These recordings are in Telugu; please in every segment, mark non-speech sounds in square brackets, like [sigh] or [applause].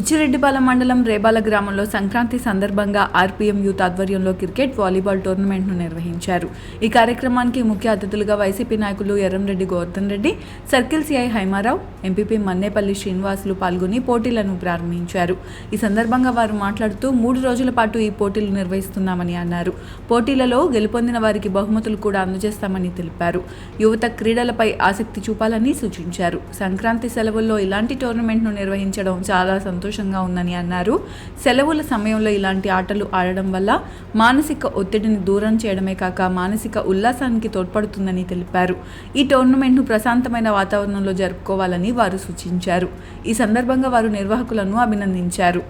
బుచ్చిరెడ్డిపాలెం మండలం రేబాల గ్రామంలో సంక్రాంతి సందర్భంగా ఆర్పీఎం యూత్ ఆధ్వర్యంలో క్రికెట్ వాలీబాల్ టోర్నమెంట్ను నిర్వహించారు. ఈ కార్యక్రమానికి ముఖ్య అతిథులుగా వైసీపీ నాయకులు Erramreddy Govardhan Reddy circle CI Haimarao MPP Mannepalli Srinivasulu పాల్గొని పోటీలను ప్రారంభించారు. ఈ సందర్భంగా వారు మాట్లాడుతూ మూడు రోజుల పాటు ఈ పోటీలు నిర్వహిస్తున్నామని అన్నారు. పోటీలలో గెలుపొందిన వారికి బహుమతులు కూడా అందజేస్తామని తెలిపారు. యువత క్రీడలపై ఆసక్తి చూపాలని సూచించారు. సంక్రాంతి సెలవుల్లో ఇలాంటి టోర్నమెంట్ను నిర్వహించడం చాలా సంతోషం సంతోషంగా ఉందని అన్నారు. సెలవుల సమయంలో ఇలాంటి ఆటలు ఆడడం వల్ల మానసిక ఒత్తిడిని దూరం చేయడమే కాక మానసిక ఉల్లాసానికి తోడ్పడుతుందని తెలిపారు. ఈ టోర్నమెంట్ను ప్రశాంతమైన వాతావరణంలో జరుపుకోవాలని వారు సూచించారు. ఈ సందర్భంగా వారు నిర్వాహకులను అభినందించారు.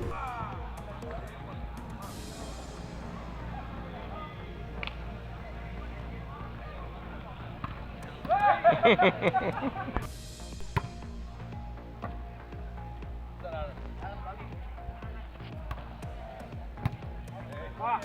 [laughs] ஆடு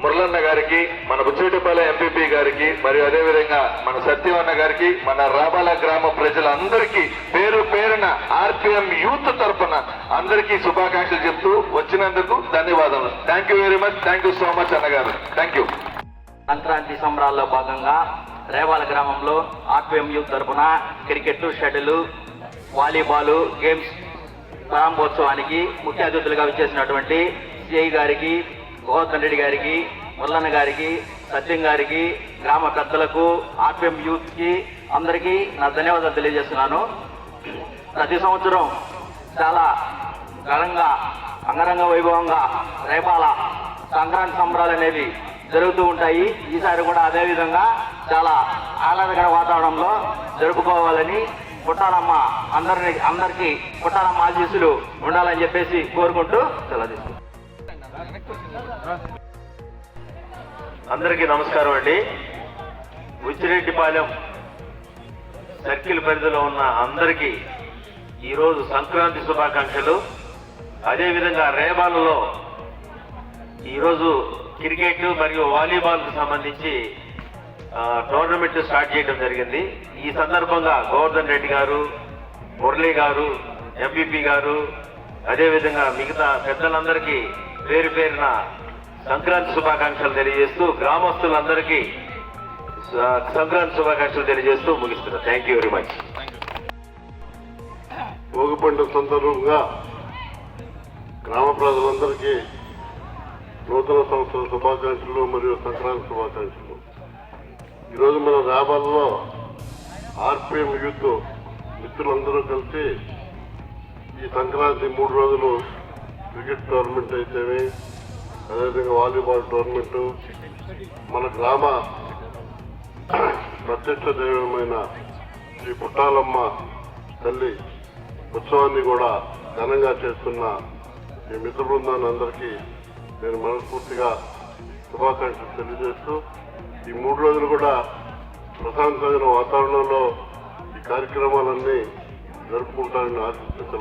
మురళన్న గారికి మన బుచ్చిరెడ్డిపాలెం ఎంపీపీ గారికి మరియు అదేవిధంగా మన సత్యవన్న గారికి మన రాబాల గ్రామ ప్రజలందరికీ పేరు పేరున ఆర్పిఎం యూత్ తరఫున అందరికీ శుభాకాంక్షలు చెప్తూ వచ్చినందుకు ధన్యవాదాలు thank you very much thank you so much అన్నగారు. థ్యాంక్ యూ సంక్రాంతి సంబరాల్లో భాగంగా రేవాల గ్రామంలో ఆర్పిఎం యూత్ తరపున క్రికెట్ షటిల్ వాలీబాల్ గేమ్స్ ప్రారంభోత్సవానికి ముఖ్య అతిథులుగా విచ్చేసినటువంటి సిఐ గారికి గోవర్ధన్ రెడ్డి గారికి ముల్లన్న గారికి సత్యం గారికి గ్రామ పెద్దలకు ఆర్పిఎం యూత్కి అందరికీ నా ధన్యవాదాలు తెలియజేస్తున్నాను ప్రతి సంవత్సరం చాలా ఘనంగా అంగరంగ వైభవంగా రేపాల సంక్రాంతి సంబరాలు అనేవి జరుగుతూ ఉంటాయి ఈసారి కూడా అదేవిధంగా చాలా ఆహ్లాదకర వాతావరణంలో జరుపుకోవాలని పుట్టాలమ్మ అందరిని అందరికీ పుట్టాలమ్మ ఆశీస్సులు ఉండాలని చెప్పేసి కోరుకుంటూ సెలవు తీసుకుంటాను. అందరికీ నమస్కారం అండి. ఉచ్చిరెడ్డిపాలెం సర్కిల్ పరిధిలో ఉన్న అందరికీ ఈరోజు సంక్రాంతి శుభాకాంక్షలు. అదేవిధంగా రేబాలలో ఈరోజు క్రికెట్ మరియు వాలీబాల్కు సంబంధించి టోర్నమెంట్ స్టార్ట్ చేయడం జరిగింది. ఈ సందర్భంగా గోవర్ధన్ రెడ్డి గారు మురళీ గారు ఎంపీపీ గారు అదేవిధంగా మిగతా పెద్దలందరికీ పేరు పేరున సంక్రాంతి శుభాకాంక్షలు తెలియజేస్తూ గ్రామస్తులందరికీ సంక్రాంతి శుభాకాంక్షలు తెలియజేస్తూ ముగిస్తున్నా. Thank you very much Bhogi పండుగ సందర్భంగా గ్రామ ప్రజలందరికీ నూతన సంవత్సర శుభాకాంక్షలు మరియు సంక్రాంతి శుభాకాంక్షలు. ఈరోజు మన రాబాల్లో ఆర్పిఎం యూత్ మిత్రులందరూ కలిసి ఈ సంక్రాంతి మూడు రోజులు క్రికెట్ టోర్నమెంట్ అయితేవి అదేవిధంగా వాలీబాల్ టోర్నమెంట్ మన గ్రామ ప్రత్యక్ష దైవమైన శ్రీ పుట్టాలమ్మ తల్లి ఉత్సవాన్ని కూడా ఘనంగా చేస్తున్న ఈ మిత్ర బృందాన్ని అందరికీ నేను మనస్ఫూర్తిగా శుభాకాంక్షలు తెలియజేస్తూ ఈ మూడు రోజులు కూడా ప్రశాంతమైన వాతావరణంలో ఈ కార్యక్రమాలన్నీ జరుపుకుంటానని ఆశిస్తూ